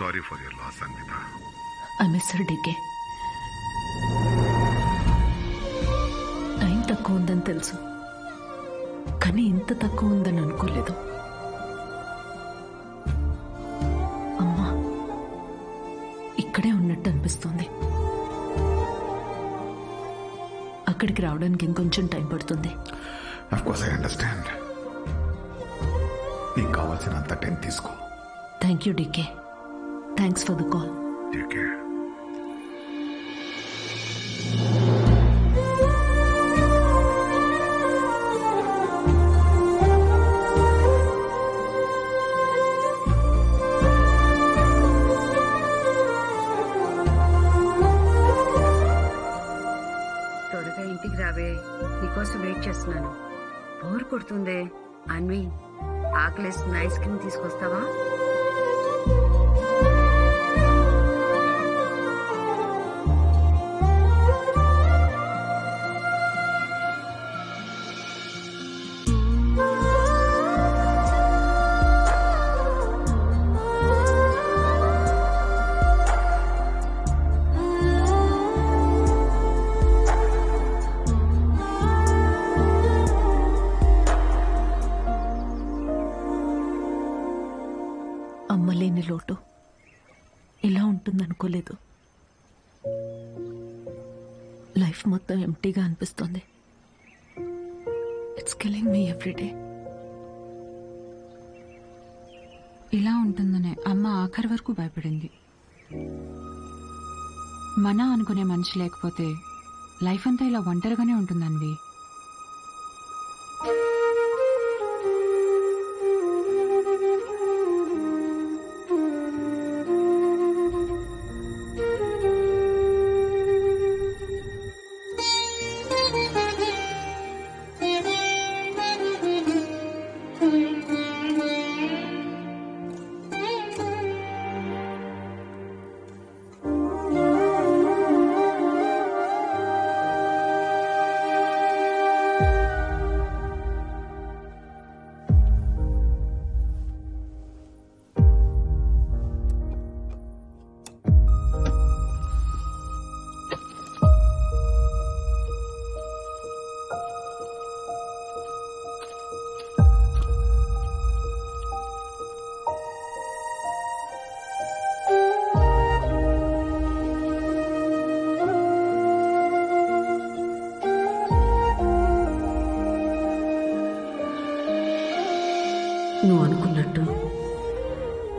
Sorry for your loss Anvitha I miss her DK time తక్కువ ఉందని తెలుసు. కానీ ఇంత తక్కువ ఉందని అనుకోలేదు. అమ్మా ఇక్కడే ఉన్నట్టు అనిపిస్తుంది. అక్కడికి రావడానికి ఇంకొంచెం టైం పడుతుంది. కోర్స్ ఐ అండర్స్టాండ్ నీకు కావాల్సినంత టైం తీసుకో. Thank you DK thanks for the call take care అమ్మ లేని లోటు. ఇలా ఉంటుందనుకోలేదు. లైఫ్ మొత్తం ఎంటీగా అనిపిస్తుంది. ఇట్స్ కిలింగ్ మీ ఎవ్రీడే ఇలా ఉంటుందనే అమ్మ ఆఖరి వరకు భయపడింది. మన అనుకునే మనిషి లేకపోతే లైఫ్ అంతా ఇలా ఒంటరిగానే ఉంటుందన్వి.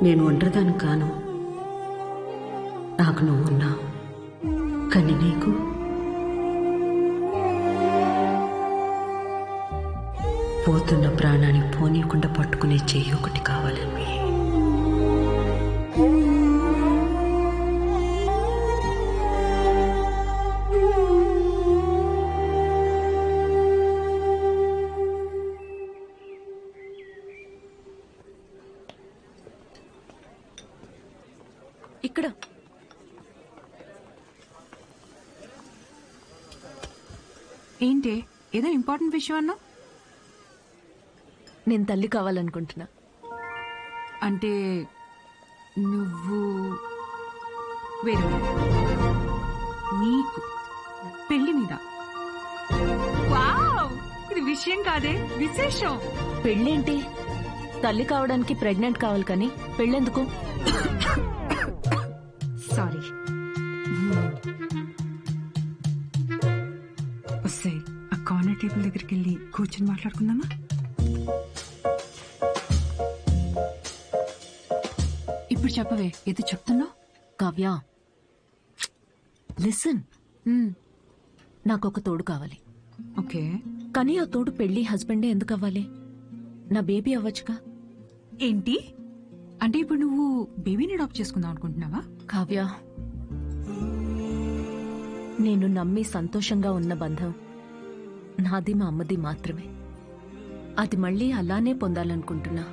నేను ఒంటరిదాన్ని కాను. నాకు నువ్వు ఉన్నావు కానీ నీకు? పోతున్న ప్రాణాన్ని పోనీయకుండా పట్టుకునే చెయ్యి ఒకటి కావాలని. ఇక్కడ. ఏంటి? ఏదో ఇంపార్టెంట్ విషయం అన్నా నేను తల్లి కావాలనుకుంటున్నా. అంటే నువ్వు వేరే నీకు. పెళ్ళి మీద. వావ్! ఇది విషయం కాదే విశేషం. పెళ్ళేంటి? తల్లి కావడానికి ప్రెగ్నెంట్ కావాలి కానీ పెళ్ళెందుకు? సారీ. వస్తాయి ఆ కార్నర్ టేబుల్ దగ్గరికి వెళ్ళి కూర్చొని మాట్లాడుకుందామా? ఇప్పుడు చెప్పవే ఏదో చెప్తున్నావు? కావ్య. లిసన్ నాకు ఒక తోడు కావాలి. ఓకే. కానీ ఆ తోడు పెళ్ళి హస్బెండే ఎందుకు అవ్వాలి నా బేబీ అవ్వచ్చుగా? ఏంటి? అంటే ఇప్పుడు నువ్వు బేబీని అడాప్ట్ చేసుకుందాం అనుకుంటున్నావా? కావ్య నేను నమ్మి సంతోషంగా ఉన్న బంధం నాది మా అమ్మది మాత్రమే. అది మళ్ళీ అలానే పొందాలనుకుంటున్నా.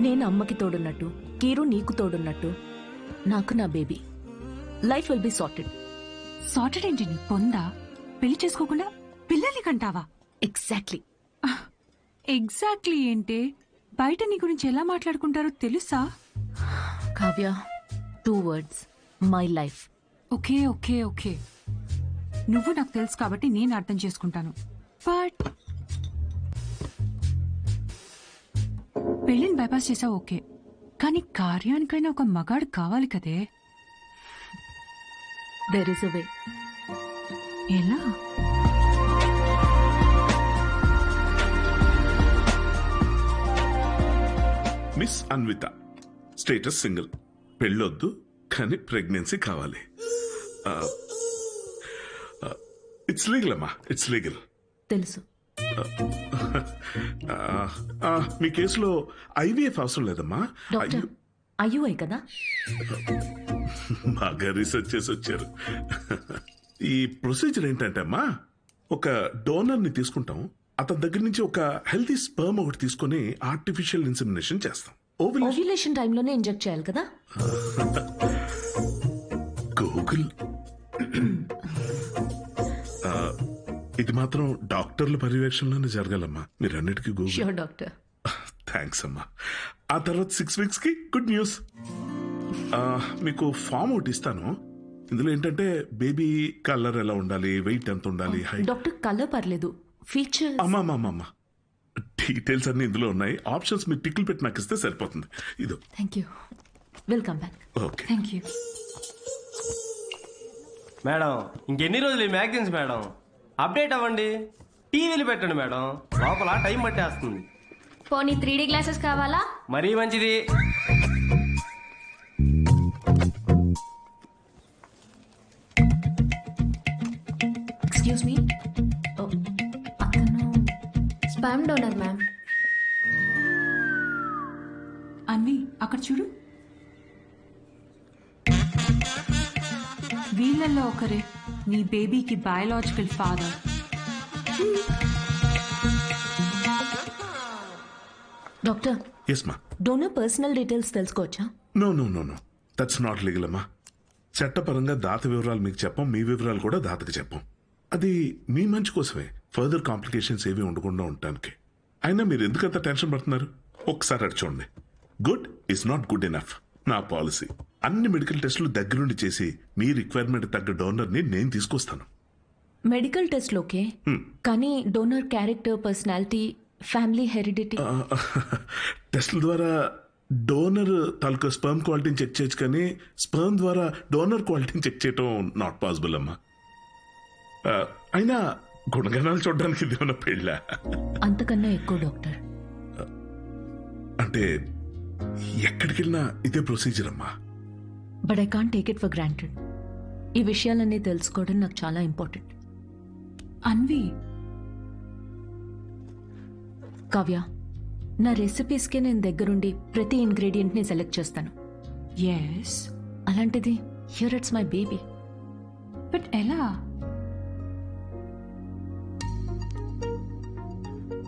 నేను అమ్మకి తోడున్నట్టు కీరు నీకు తోడున్నట్టు నాకు నా baby. Life will be sorted Saturday ఏంటి నీ పొందా? పెళ్ళి చేసుకోకుండా పిల్లల్ని కంటావా? ఎగ్జాక్ట్లీ ఎగ్జాక్ట్లీ ఏంటి? బయట నీ గురించి ఎలా మాట్లాడుకుంటారో తెలుసా? Kavya two words my life okay okay okay. నువ్వు నాకు తెలుసు కాబట్టి నేను అర్థం చేసుకుంటాను. బట్ పెళ్ళిని బైపాస్ చేసావు ఓకే. కానీ కార్యానికైనా ఒక మగాడు కావాలి కదే. దెర్ ఇస్ అ వే ఎలా? మిస్ అన్విత. Status single. పెళ్ళొద్దు కానీ ప్రెగ్నెన్సీ కావాలి. ఇట్స్ లీగల్ అమ్మా ఇట్స్ లీగల్. తెలుసు. మీ కేసులో ఐవీఎఫ్ అవసరం లేదమ్మా. డాక్టర్ అయ్యుఐ కదా? బాగా రీసెర్చ్ చేసి వచ్చారు. ఈ ప్రొసీజర్ ఏంటంటే అమ్మా ఒక డోనర్ని తీసుకుంటాం. అతని దగ్గర నుంచి ఒక హెల్తీ స్పర్మ్ ఒకటి తీసుకొని ఆర్టిఫిషియల్ ఇన్సెమినేషన్ చేస్తాం. ఓవ్యులేషన్ టైంలోనే ఇంజెక్ట్ చేయాలి కదా? గూగుల్ ఇది మాత్రం డాక్టర్ల పర్యవేక్షణలోనే జరగాలమ్మా. మీరన్నిటికీ గూగుల్ డాక్టర్ థ్యాంక్స్ అమ్మా. ఆ తర్వాత సిక్స్ వీక్స్కి గుడ్ న్యూస్ మీకు ఫామ్ ఒకటి ఇస్తాను. ఇందులో ఏంటంటే బేబీ కలర్ ఎలా ఉండాలి వెయిట్ ఎంత ఉండాలి డాక్టర్ కలర్ పర్లేదు. ఫీచర్ అమ్మా డీటెయిల్స్ అన్ని ఇందులో ఉన్నాయి. ఆప్షన్స్ మీరు టిక్లు పెట్టి నాకు ఇస్తే సరిపోతుంది. ఇదో. Thank you welcome back okay thank you madam ఇంకెన్ని రోజులు ఈ మ్యాగజైన్స్ మేడం అప్డేట్ అవ్వండి. టీవీలు పెట్టండి మేడం లోపల టైం పట్టేస్తుంది. పోనీ త్రీ డీ గ్లాసెస్ కావాలా? మరీ మంచిది. Excuse me sperm donor ma'am. Anvi అక్కడ చూడు. వీళ్ళల్లో ఒకరే నీ బేబీకి బయాలజికల్ ఫాదర్. డాక్టర్ ఎస్ మా డోనర్ పర్సనల్ డీటెయిల్స్ తెలుసుకోవచ్చా? No no no no that's not legal అమ్మా. చట్టపరంగా దాత వివరాలు మీకు చెప్పం మీ వివరాలు కూడా దాతకి చెప్పం. అది మీ మంచి కోసమే. ఫర్దర్ కాంప్లికేషన్స్ ఏవి ఉండకుండా ఉండటానికి. అయినా మీరు ఎందుకంత టెన్షన్ పడుతున్నారు? ఒకసారి అడి చూడండి. Good is not good enough నా పాలసీ. అన్ని మెడికల్ టెస్టులు దగ్గరుండి చేసి మీ రిక్వైర్మెంట్ తగ్గ డోనర్ని నేను తీసుకొస్తాను. Medical test okay. కానీ donor character personality family heredity టెస్ట్ల ద్వారా డోనర్ తాలూకా స్పర్మ్ క్వాలిటీని చెక్ చేయొచ్చు కానీ స్పర్మ్ ద్వారా డోనర్ క్వాలిటీని చెక్ చేయటం నాట్ పాసిబుల్ అమ్మా. అయినా గుణగణాలు చూడడానికి ఇది పెళ్ళ? అంతకన్నా ఎక్కువ డాక్టర్. అంటే ఎక్కడికి వెళ్ళినా ఇదే ప్రొసీజర్ అమ్మా? But I can't take it for granted ఈ విషయాలన్నీ తెలుసుకోవడం నాకు చాలా ఇంపార్టెంట్ అన్వి. కావ్య నా రెసిపీస్కి నేను దగ్గరుండి ప్రతి ఇంగ్రీడియంట్ని సెలెక్ట్ చేస్తాను. ఎస్ అలాంటిది here it's my baby but ఎలా?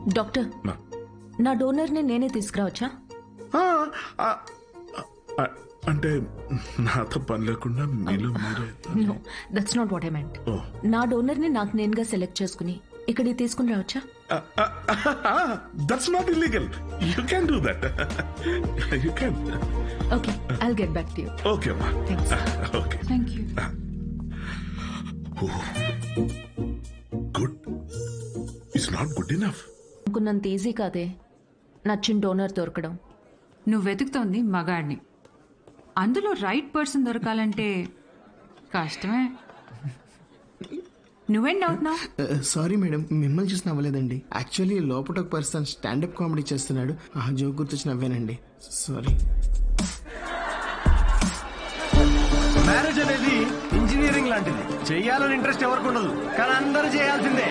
డాక్టర్. నా డోనర్ని నేనే తీసుకురావచ్చా? అంటే నాతో పని లేకుండా మీలో మీరే no that's not what I meant నా డోనర్ని నాకు నేనుగా సెలెక్ట్ చేసుకుని ఇక్కడికి తీసుకుని రావచ్చా? That's not illegal you can do that you can okay I'll get back to you okay అమ్మా thanks okay thank you good it's not good enough అనుకున్నంత ఈజీ కాదే. నచ్చిన డోనర్ దొరకడం. నువ్వు వెతుకుతోంది మగాడిని. అందులో రైట్ పర్సన్ దొరకాలంటే కష్టమే. నువ్వేం నవ్వుతున్నావు సారీ మేడం మిమ్మల్ని చూసి నవ్వలేదండి. యాక్చువల్లీ లోపల ఒక పర్సన్ స్టాండప్ కామెడీ చేస్తున్నాడు. ఆ జోక్ గుర్తొచ్చి నవ్వానండి. సారీ మ్యారేజ్ అనేది ఇంజనీరింగ్ లాంటిది. చెయ్యాలని ఇంట్రెస్ట్ ఎవరికి ఉండదు. కానీ అందరూ చేయాల్సిందే.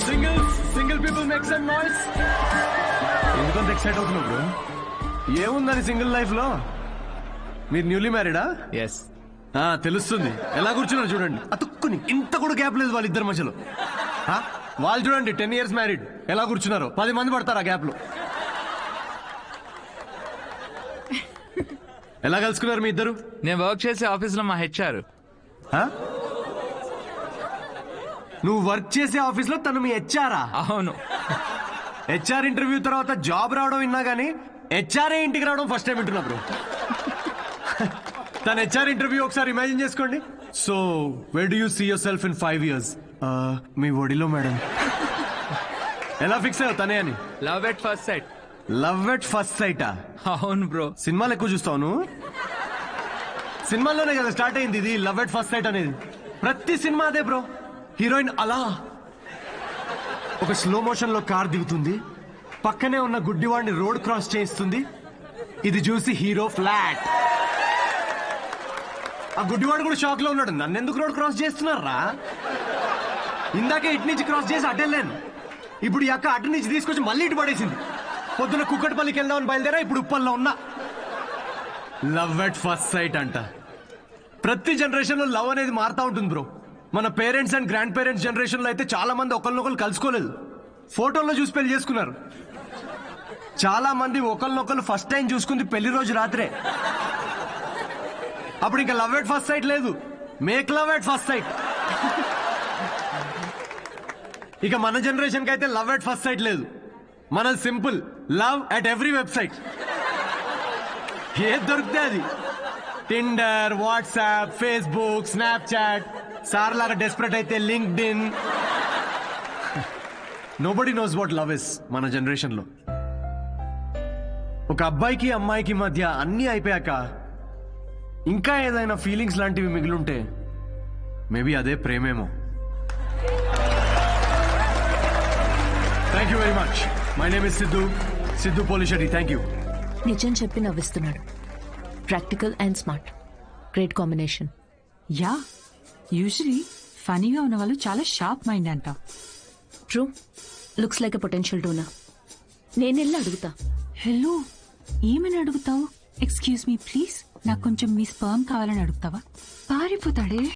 Single single people make some noise ఎందుకంత ఎక్సైట్ అవుతున్నావు బ్రో ఏముందని సింగిల్ లైఫ్లో మీరు న్యూలీ మ్యారీడా ఎస్ తెలుస్తుంది. ఎలా కూర్చున్నారు చూడండి. అతుక్కుని ఇంత కూడా గ్యాప్ లేదు వాళ్ళిద్దరి మధ్యలో. ఆ, వాళ్ళు చూడండి టెన్ ఇయర్స్ మ్యారీడ్ ఎలా కూర్చున్నారు. పది మంది పడతారు ఆ గ్యాప్లో. ఎలా కలుసుకున్నారు మీ ఇద్దరు? నేను వర్క్ చేసే ఆఫీస్లో మా హెచ్ఆర్? నువ్వు వర్క్ చేసే ఆఫీస్లో తను మీ హెచ్ఆరా అవును. హెచ్ఆర్ ఇంటర్వ్యూ తర్వాత జాబ్ రావడం విన్నా గానీ హెచ్ఆర్ఏ ఇంటికి రావడం ఫస్ట్ టైం వింటున్నా బ్రో తన హెచ్ఆర్ ఇంటర్వ్యూ ఒకసారి ఇమాజిన్ చేసుకోండి. So where do you see yourself in five years మీ ఒడిలో మేడం ఎలా ఫిక్స్ అయ్యావు తనే అని? Love at first sight love at first సైటా అవును బ్రో సినిమాలు ఎక్కువ చూస్తావు సినిమాల్లోనే కదా స్టార్ట్ అయింది ఇది లవ్ ఎట్ ఫస్ట్ సైట్ అనేది. ప్రతి సినిమా అదే బ్రో. హీరోయిన్ అలా. ఒక స్లో మోషన్లో కార్ దిగుతుంది. పక్కనే ఉన్న గుడ్డివాడిని రోడ్ క్రాస్ చేయిస్తుంది. ఇది చూసి హీరో ఫ్లాట్. ఆ గుడ్డివాడు కూడా షాక్లో ఉన్నాడు. నన్ను ఎందుకు రోడ్ క్రాస్ చేస్తున్నారా? ఇందాకే ఇటు నుంచి క్రాస్ చేసి అటెళ్ళాను ఇప్పుడు ఈ అక్క అటు నుంచి తీసుకొచ్చి మళ్ళీ ఇటు పడేసింది. పొద్దున కుక్కటిపల్లికి వెళ్దామని బయలుదేరా ఇప్పుడు ఉప్పల్లో ఉన్నా. లవ్ ఎట్ ఫస్ట్ సైట్ అంట. ప్రతి జనరేషన్లో లవ్ అనేది మారుతా ఉంటుంది బ్రో మన పేరెంట్స్ అండ్ గ్రాండ్ పేరెంట్స్ జనరేషన్లో అయితే చాలా మంది ఒకరినొకరు కలుసుకోలేదు. ఫోటోల్లో చూసి పెళ్ళి చేసుకున్నారు. చాలా మంది ఒకరినొకరు ఫస్ట్ టైం చూసుకుంది పెళ్ళి రోజు రాత్రే. అప్పుడు ఇంకా లవ్ ఎట్ ఫస్ట్ సైట్ లేదు. Make love at first sight ఇక మన జనరేషన్కి అయితే లవ్ ఎట్ ఫస్ట్ సైట్ లేదు. మన simple love at every website ఏది దొరికితే అది. Tinder WhatsApp Facebook Snapchat sir లాగా డెస్పరేట్ అయితే LinkedIn nobody knows what love is మన జనరేషన్లో ఒక అబ్బాయికి అమ్మాయికి మధ్య అన్నీ అయిపోయాక ఇంకా ఏదైనా ఫీలింగ్స్ లాంటివి మిగిలుంటే మేబీ అదే ప్రేమేమో. Thank you very much my name is Siddhu Siddhu Polishetty thank you నిజం చెప్పి నవ్విస్తున్నాడు. Practical and smart great combination ya usually ఫనీగా ఉన్న వాళ్ళు చాలా షార్ప్ మైండ్ అంట. True looks like a potential donor నేను వెళ్ళి అడుగుతా. హలో ఏమని అడుగుతావు? ఎక్స్క్యూజ్ మీ ప్లీజ్ నాకు కొంచెం మీ స్పర్మ్ కావాలని అడుగుతావా? పారిపోతాడే.